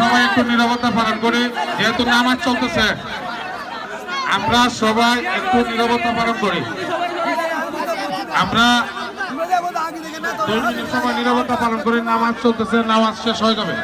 সবাই একটু নিরাপত্তা পালন করি, যেহেতু নামাজ চলতেছে। আমরা সবাই একটু নিরাপত্তা পালন করি। আমরা দুই মিনিট সময় পালন করি, নামাজ চলতেছে, নামাজ শেষ হয়ে যাবে।